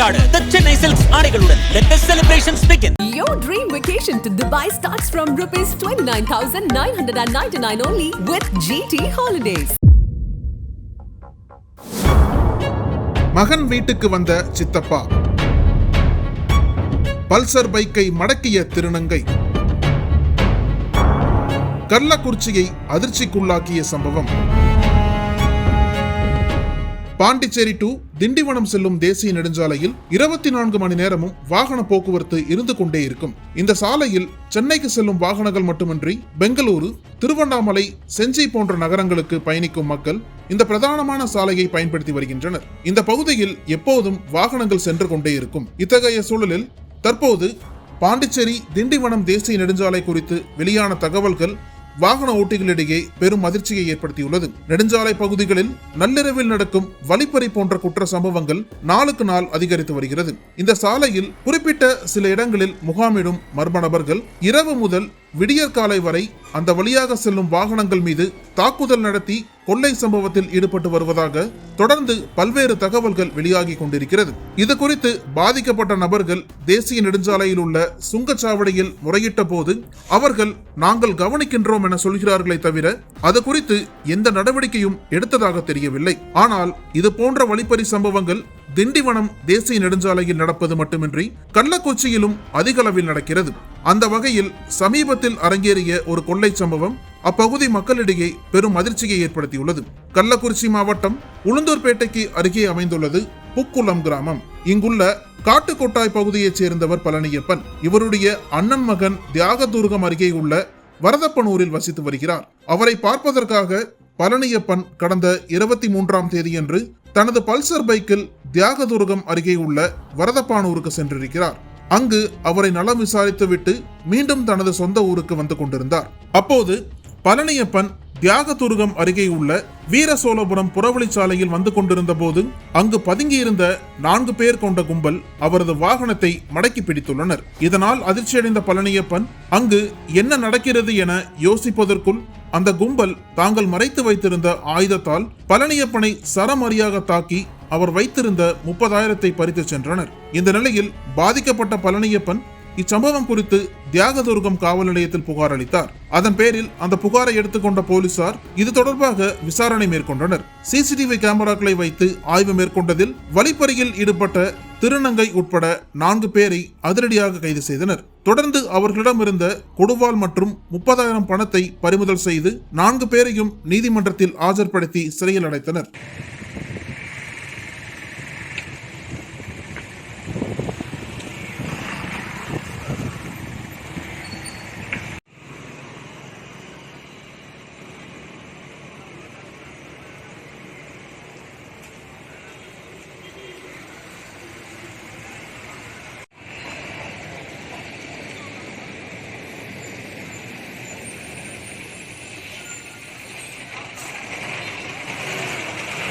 கொண்டாட The Chennai Silks ஆடைகளுடன் let the celebrations begin Your dream vacation to Dubai starts from rupees 29,999 only with GT Holidays. மகன் வீட்டுக்கு வந்த சித்தப்பா Pulsar பைக்கை மடக்கிய திருநங்கை கள்ளக்குறிச்சியை அதிர்ச்சிக்குள்ளாக்கிய சம்பவம் பாண்டிச்சேரி டு திண்டிவனம் செல்லும் தேசிய நெடுஞ்சாலையில் இருபத்தி நான்கு மணி நேரமும் வாகன போக்குவரத்து இருந்து கொண்டே இருக்கும். இந்த சாலையில் சென்னைக்கு செல்லும் வாகனங்கள் மட்டுமின்றி பெங்களூரு திருவண்ணாமலை செஞ்சி போன்ற நகரங்களுக்கு பயணிக்கும் மக்கள் இந்த பிரதானமான சாலையை பயன்படுத்தி வருகின்றனர். இந்த பகுதியில் எப்போதும் வாகனங்கள் சென்று கொண்டே இருக்கும். இத்தகைய சூழலில் தற்போது பாண்டிச்சேரி திண்டிவனம் தேசிய நெடுஞ்சாலை குறித்து வெளியான தகவல்கள் வாகன ஓட்டிகளிடையே பெரும் அதிர்ச்சியை ஏற்படுத்தியுள்ளது. நெடுஞ்சாலை பகுதிகளில் நள்ளிரவில் நடக்கும் வழிப்பறி போன்ற குற்ற சம்பவங்கள் நாளுக்கு நாள் அதிகரித்து வருகிறது. இந்த சாலையில் குறிப்பிட்ட சில இடங்களில் முகாமிடும் மர்ம நபர்கள் இரவு முதல் விடியற்காலை வரை அந்த வழியாக செல்லும் வாகனங்கள் மீது தாக்குதல் நடத்தி கொள்ளை சம்பவத்தில் ஈடுபட்டு வருவதாக தொடர்ந்து பல்வேறு தகவல்கள் வெளியாகி கொண்டிருக்கிறது. இது குறித்து பாதிக்கப்பட்ட நபர்கள் தேசிய நெடுஞ்சாலையில் உள்ள சுங்கச்சாவடியில் முறையிட்ட போது அவர்கள் நாங்கள் கவனிக்கின்றோம் என சொல்கிறார்களே தவிர அது குறித்து எந்த நடவடிக்கையும் எடுத்ததாக தெரியவில்லை. ஆனால் இது போன்ற வழிப்பறி சம்பவங்கள் திண்டிவனம் தேசிய நெடுஞ்சாலையில் நடப்பது மட்டுமின்றி கள்ளக்குச்சியிலும் அதிக அளவில் நடக்கிறது. அந்த வகையில் சமீபத்தில் அரங்கேறிய ஒரு கொள்ளை சம்பவம் அப்பகுதி மக்களிடையே பெரும் அதிர்ச்சியை ஏற்படுத்தியுள்ளது. கள்ளக்குறிச்சி மாவட்டம் உளுந்தூர்பேட்டைக்கு அருகே அமைந்துள்ளது புக்குளம் கிராமம். இங்குள்ள காட்டுக்கொட்டாய் பகுதியைச் சேர்ந்தவர் பழனியப்பன். இவருடைய அண்ணன் மகன் தியாகதுர்கம் அருகே உள்ள வரதப்பனூரில் வசித்து வருகிறார். அவரை பார்ப்பதற்காக பழனியப்பன் கடந்த இருபத்தி மூன்றாம் தேதியன்று தனது பல்சர் பைக்கில் தியாகதுர்கம் அருகே உள்ள வரதப்பானூருக்கு சென்றிருக்கிறார். அங்கு அவரை நலம் விசாரித்துவிட்டு மீண்டும் தனது சொந்த ஊருக்கு வந்து கொண்டிருந்தார். அப்போது பழனியப்பன் தியாகதுருகம் அருகே உள்ள வீரசோழபுரம் புறவழிச்சாலையில் வந்து கொண்டிருந்த போது அங்கு பதுங்கியிருந்த நான்கு பேர் கொண்ட கும்பல் அவரது வாகனத்தை மடக்கி பிடித்துள்ளனர். இதனால் அதிர்ச்சியடைந்த பழனியப்பன் அங்கு என்ன நடக்கிறது என யோசிப்பதற்குள் அந்த கும்பல் தாங்கள் மறைத்து வைத்திருந்த ஆயுதத்தால் பழனியப்பனை சரமரியாக தாக்கி அவர் வைத்திருந்த முப்பதாயிரத்தை பறித்து சென்றனர். இந்த நிலையில் பாதிக்கப்பட்ட பழனியப்பன் இச்சம்பவம் குறித்து தியாகதுர்கம் காவல் நிலையத்தில் புகார் அளித்தார். அதன் பேரில் அந்த புகாரை எடுத்துக்கொண்ட போலீசார் இது தொடர்பாக விசாரணை மேற்கொண்டனர். சிசிடிவி கேமராக்களை வைத்து ஆய்வு மேற்கொண்டதில் வழிப்பறியில் ஈடுபட்ட திருநங்கை உட்பட நான்கு பேரை அதிரடியாக கைது செய்தனர். தொடர்ந்து அவர்களிடம் இருந்த கொடுவால் மற்றும் முப்பதாயிரம் பணத்தை பறிமுதல் செய்து நான்கு பேரையும் நீதிமன்றத்தில் ஆஜர்படுத்தி சிறையில் அடைத்தனர்.